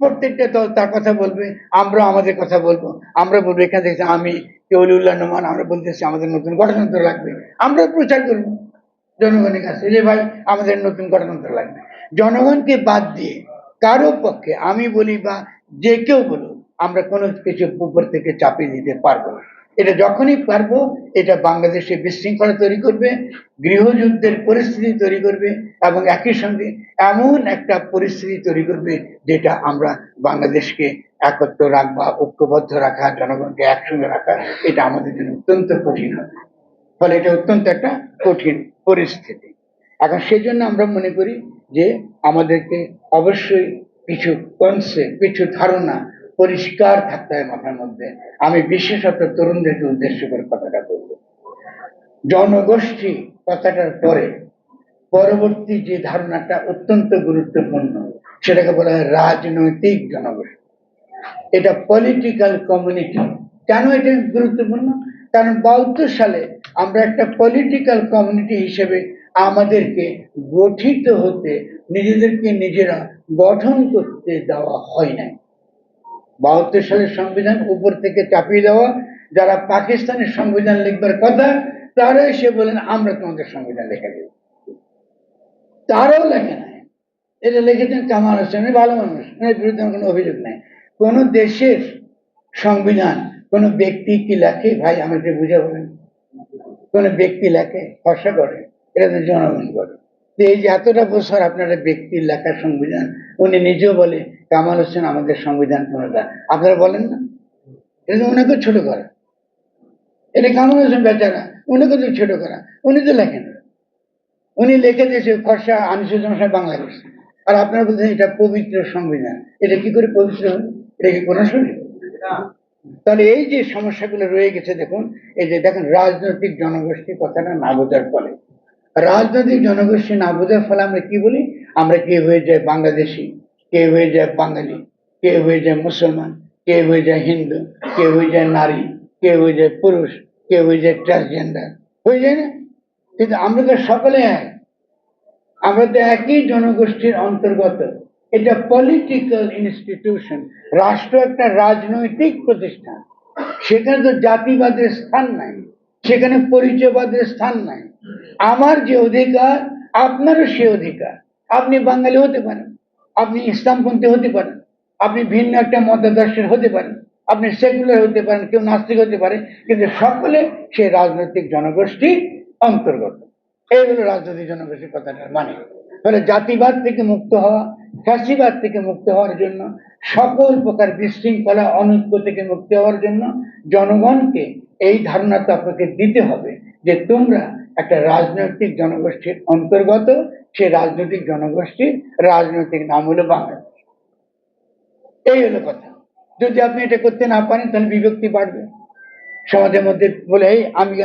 প্রত্যেকটা দল তার কথা বলবে আমরা আমাদের কথা বলব। আমরা বলব, এখান থেকে আমি কেউলিউল্লাহ নোমান, আমরা বলতেছি আমাদের নতুন গঠনতন্ত্র লাগবে। আমরা প্রচার করব জনগণের কাছে যে, ভাই, আমাদের নতুন গঠনতন্ত্র লাগবে। জনগণকে বাদ দিয়ে কারও পক্ষে আমি বলি বা যে কেউ বলুক, আমরা কোনো কিছু উপর থেকে চাপিয়ে দিতে পারব না। এটা যখনই পারব, এটা বাংলাদেশে বিশৃঙ্খলা তৈরি করবে, গৃহযুদ্ধের পরিস্থিতি তৈরি করবে এবং একই সঙ্গে এমন একটা পরিস্থিতি তৈরি করবে যেটা আমরা বাংলাদেশকে একত্র রাখবা, ঐক্যবদ্ধ রাখা, জনগণকে একসঙ্গে রাখা, এটা আমাদের জন্য অত্যন্ত কঠিন হবে। ফলে এটা অত্যন্ত একটা কঠিন পরিস্থিতি। এখন সেই জন্য আমরা মনে করি যে আমাদেরকে অবশ্যই কিছু কনসেপ্ট কিছু ধারণা পরিষ্কার থাকতে হয় মাথার মধ্যে। আমি বিশেষত তরুণদেরকে উদ্দেশ্য করে কথাটা বলব। জনগোষ্ঠী কথাটার পরে পরবর্তী যে ধারণাটা অত্যন্ত গুরুত্বপূর্ণ, সেটাকে বলা হয় রাজনৈতিক জনগোষ্ঠী। এটা পলিটিক্যাল কমিউনিটি কেন এটা গুরুত্বপূর্ণ? কারণ বাহাত্তর সালে আমরা একটা পলিটিক্যাল কমিউনিটি হিসেবে আমাদেরকে গঠিত হতে, নিজেদেরকে নিজেরা গঠন করতে দেওয়া হয় নাই। বাহাত্তর সালের সংবিধান উপর থেকে চাপিয়ে দেওয়া। যারা পাকিস্তানের সংবিধান লিখবার কথা, তারা এসে বলেন, আমরা তোমাদের সংবিধান লিখে দেব। তারাও লেখে নাই। এটা লিখেছেন, কামাল হোসেন ভালো মানুষ এর বিরুদ্ধে কোনো অভিযোগ নাই। কোন দেশের সংবিধান, কোন ব্যক্তি কি লেখে? ভাই আমাকে বুঝে বলেন। কোন ব্যক্তি লেখে? ভরসা করে। এটা তো জনগণ করে। এই যে এতটা বছর আপনারা ব্যক্তির লেখা সংবিধান, উনি নিজেও বলে কামাল হোসেন আমাদের সংবিধান পুনর্দান আপনারা বলেন না? এটা তো ওনাকে ছোট করা। এটা কামাল হোসেন বেচারা উনাকে তো ছোট করা। উনি তো লেখেন। উনি লেখে দিয়েছে খরসা আনিসুজ্জামান সাহেব বাংলা করছে আর আপনারা বলছেন এটা পবিত্র সংবিধান। এটা কি করে পবিত্র হলো এটা কি কোন শরীর? তাহলে এই যে সমস্যাগুলো রয়ে গেছে দেখুন, এই যে দেখেন, রাজনৈতিক জনগোষ্ঠী কথাটা না বোঝার ফলে। রাজনৈতিক জনগোষ্ঠী না বোঝার ফলে আমরা কি বলি? আমরা কে হয়ে যায় বাংলাদেশি? কে হয়ে যায় বাঙালি, কে হয়ে যায় মুসলমান, কে হয়ে যায় হিন্দু, কে হয়ে যায় নারী, কে হয়ে যায় পুরুষ, কে হয়ে যায় ট্রান্সজেন্ডার হয়ে যায় না? কিন্তু আমরা তো সকলে এক। আমরা তো একই জনগোষ্ঠীর অন্তর্গত। এটা পলিটিক্যাল ইনস্টিটিউশন রাষ্ট্র একটা রাজনৈতিক প্রতিষ্ঠান। সেখানে তো জাতিবাদের স্থান নাই, সেখানে পরিচয়বাদের স্থান নাই। আমার যে অধিকার, আপনারও সে অধিকার। আপনি বাঙালি হতে পারেন। আপনি ইসলামপন্থী হতে পারেন, আপনি ভিন্ন একটা মতাদর্শের হতে পারেন, আপনি সেকুলার হতে পারেন, কেউ নাস্তিক হতে পারে, কিন্তু সকলে সেই রাজনৈতিক জনগোষ্ঠীর অন্তর্গত। এই হলো রাজনৈতিক জনগোষ্ঠীর কথাটার মানে। ফলে জাতিবাদ থেকে মুক্ত হওয়া, ফ্যাসিবাদ থেকে মুক্ত হওয়ার জন্য, সকল প্রকার বিশৃঙ্খলা, অনৈক্য থেকে মুক্ত হওয়ার জন্য জনগণকে এই ধারণা তো আপনাকে দিতে হবে যে তোমরা একটা রাজনৈতিক জনগোষ্ঠীর অন্তর্গত সে রাজনৈতিক জনগোষ্ঠীর রাজনৈতিক নাম হলো বাংলাদেশ। এই হলো কথা। যদি আপনি এটা করতে না পারেন, তাহলে বিভক্তি বাড়বে। সমাজের মধ্যে বলে, এই, আমি